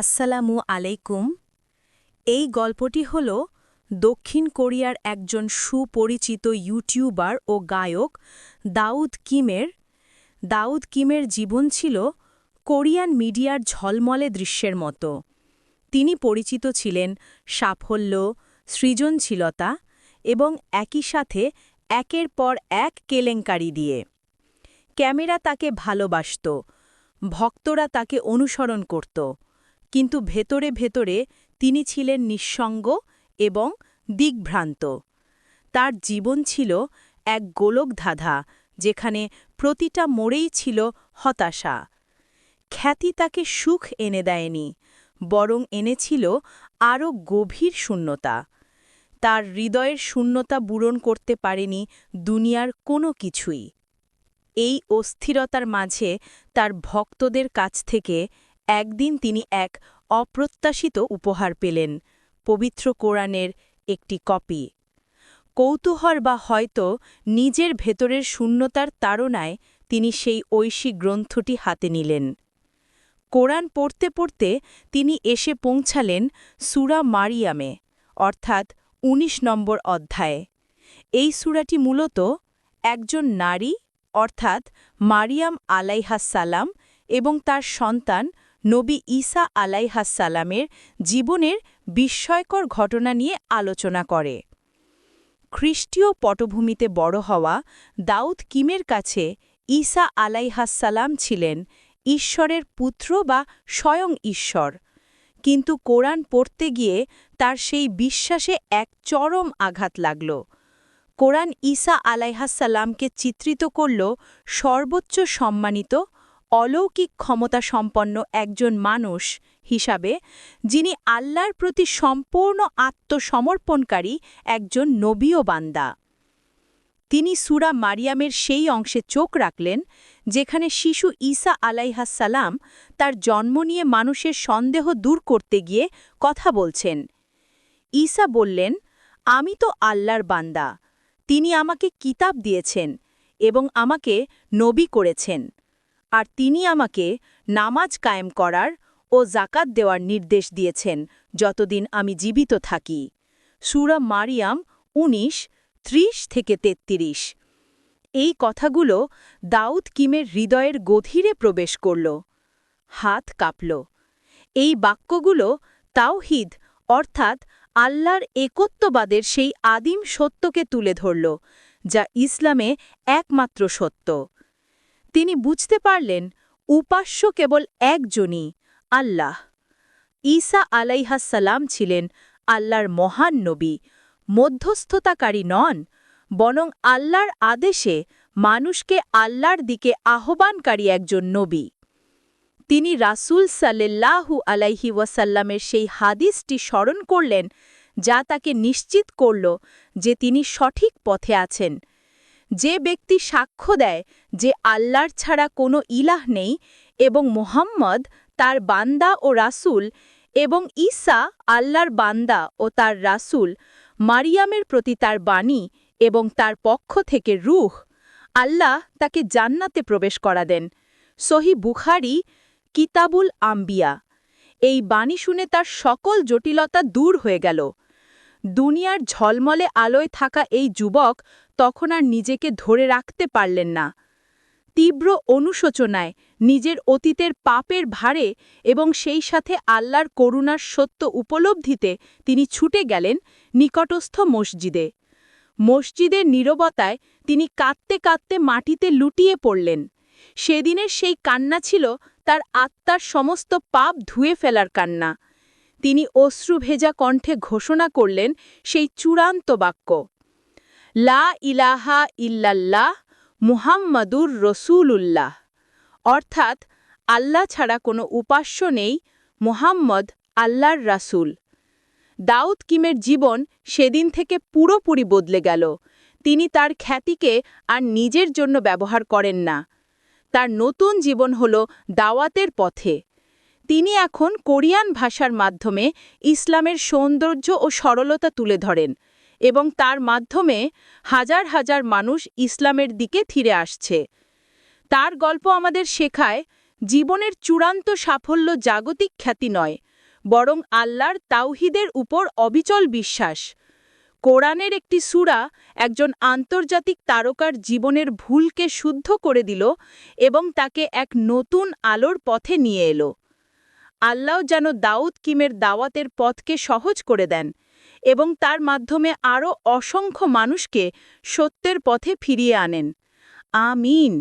আসসালামু আলাইকুম। এই গল্পটি হল দক্ষিণ কোরিয়ার একজন সুপরিচিত ইউটিউবার ও গায়ক দাউদ কিমের। দাউদ কিমের জীবন ছিল কোরিয়ান মিডিয়ার ঝলমলে দৃশ্যের মতো। তিনি পরিচিত ছিলেন সাফল্য, সৃজনশীলতা এবং একই সাথে একের পর এক কেলেঙ্কারি দিয়ে। ক্যামেরা তাকে ভালোবাসত, ভক্তরা তাকে অনুসরণ করত। কিন্তু ভেতরে ভেতরে তিনি ছিলেন নিঃসঙ্গ এবং দিগ্ভ্রান্ত। তার জীবন ছিল এক গোলকধাঁধা, যেখানে প্রতিটা মোড়েই ছিল হতাশা। খ্যাতি তাকে সুখ এনে দেয়নি, বরং এনেছিল আরও গভীর শূন্যতা। তার হৃদয়ের শূন্যতা পূরণ করতে পারেনি দুনিয়ার কোনো কিছুই। এই অস্থিরতার মাঝে তার ভক্তদের কাছ থেকে একদিন তিনি এক অপ্রত্যাশিত উপহার পেলেন, পবিত্র কোরআনের একটি কপি। কৌতূহল বা হয়তো নিজের ভেতরের শূন্যতার তাড়নায় তিনি সেই ঐশী গ্রন্থটি হাতে নিলেন। কোরআন পড়তে পড়তে তিনি এসে পৌঁছালেন সুরা মারিয়ামে, অর্থাৎ ১৯ নম্বর অধ্যায়ে। এই সুরাটি মূলত একজন নারী, অর্থাৎ মারিয়াম আলাইহাসাল্লাম এবং তার সন্তান নবী ঈসা আলাইহাসাল্লামের জীবনের বিস্ময়কর ঘটনা নিয়ে আলোচনা করে। খ্রিস্টীয় পটভূমিতে বড় হওয়া দাউদ কিমের কাছে ঈসা আলাইহাসাল্লাম ছিলেন ঈশ্বরের পুত্র বা স্বয়ং ঈশ্বর। কিন্তু কোরআন পড়তে গিয়ে তার সেই বিশ্বাসে এক চরম আঘাত লাগল। কোরআন ঈসা আলাইহাসাল্লামকে চিত্রিত করল সর্বোচ্চ সম্মানিত অলৌকিক ক্ষমতা সম্পন্ন একজন মানুষ হিসাবে, যিনি আল্লাহর প্রতি সম্পূর্ণ আত্মসমর্পণকারী একজন নবীয় বান্দা। তিনি সুরা মারিয়ামের সেই অংশে চোখ রাখলেন, যেখানে শিশু ঈসা আলাইহাসাল্লাম তার জন্ম নিয়ে মানুষের সন্দেহ দূর করতে গিয়ে কথা বলছেন। ঈসা বললেন, আমি তো আল্লাহর বান্দা। তিনি আমাকে কিতাব দিয়েছেন এবং আমাকে নবী করেছেন। আর তিনি আমাকে নামাজ কায়েম করার ও জাকাত দেওয়ার নির্দেশ দিয়েছেন যতদিন আমি জীবিত থাকি। সুরা মারিয়াম ১৯ ত্রিশ থেকে ৩৩ এই কথাগুলো দাউদ কিমের হৃদয়ের গভীরে প্রবেশ করল। হাত কাঁপল। এই বাক্যগুলো তাওহিদ, অর্থাৎ আল্লাহর একত্ববাদের সেই আদিম সত্যকে তুলে ধরল, যা ইসলামে একমাত্র সত্য। তিনি বুঝতে পারলেন, উপাস্য কেবল একজনই, আল্লাহ। ঈসা আলাইহাসাল্লাম ছিলেন আল্লাহর মহান নবী, মধ্যস্থতাকারী নন, বরং আল্লাহর আদেশে মানুষকে আল্লাহর দিকে আহ্বানকারী একজন নবী। তিনি রাসুল সাল্লাহু আলাইহি ওয়াসাল্লামের সেই হাদিসটি স্মরণ করলেন, যা তাকে নিশ্চিত করল যে তিনি সঠিক পথে আছেন। যে ব্যক্তি সাক্ষ্য দেয় যে আল্লাহর ছাড়া কোনো ইলাহ নেই এবং মোহাম্মদ তার বান্দা ও রাসুল এবং ঈসা আল্লাহর বান্দা ও তার রাসুল, মারিয়ামের প্রতি তার বাণী এবং তার পক্ষ থেকে রুহ, আল্লাহ তাকে জান্নাতে প্রবেশ করা দেন। সহি বুখারি, কিতাবুল আম্বিয়া। এই বাণী শুনে তার সকল জটিলতা দূর হয়ে গেল। দুনিয়ার ঝলমলে আলোয় থাকা এই যুবক তখন আর নিজেকে ধরে রাখতে পারলেন না। তীব্র অনুশোচনায় নিজের অতীতের পাপের ভারে এবং সেই সাথে আল্লাহর করুণার সত্য উপলব্ধিতে তিনি ছুটে গেলেন নিকটস্থ মসজিদে। মসজিদের নীরবতায় তিনি কাঁদতে কাঁদতে মাটিতে লুটিয়ে পড়লেন। সেদিনের সেই কান্না ছিল তার আত্মার সমস্ত পাপ ধুয়ে ফেলার কান্না। তিনি অশ্রুভেজা কণ্ঠে ঘোষণা করলেন সেই চূড়ান্ত বাক্য। লা ইলাহা ইল্লাল্লাহ মুহাম্মাদুর রসুলুল্লাহ। অর্থাৎ আল্লাহ ছাড়া কোনো উপাস্য নেই, মোহাম্মদ আল্লাহর রাসুল। দাউদ কিমের জীবন সেদিন থেকে পুরোপুরি বদলে গেল। তিনি তার খ্যাতিকে আর নিজের জন্য ব্যবহার করেন না। তার নতুন জীবন হল দাওয়াতের পথে। তিনি এখন কোরিয়ান ভাষার মাধ্যমে ইসলামের সৌন্দর্য ও সরলতা তুলে ধরেন এবং তার মাধ্যমে হাজার হাজার মানুষ ইসলামের দিকে ফিরে আসছে। তার গল্প আমাদের শেখায়, জীবনের চূড়ান্ত সাফল্য জাগতিক খ্যাতি নয়, বরং আল্লাহর তাওহিদের উপর অবিচল বিশ্বাস। কোরআনের একটি সূরা একজন আন্তর্জাতিক তারকার জীবনের ভুলকে শুদ্ধ করে দিল এবং তাকে এক নতুন আলোর পথে নিয়ে এলো। আল্লাহ যেন দাউদ কিমের দাওয়াতের পথকে সহজ করে দেন এবং তার মাধ্যমে আরও অসংখ্য মানুষকে সত্যের পথে ফিরিয়ে আনেন। আমিন।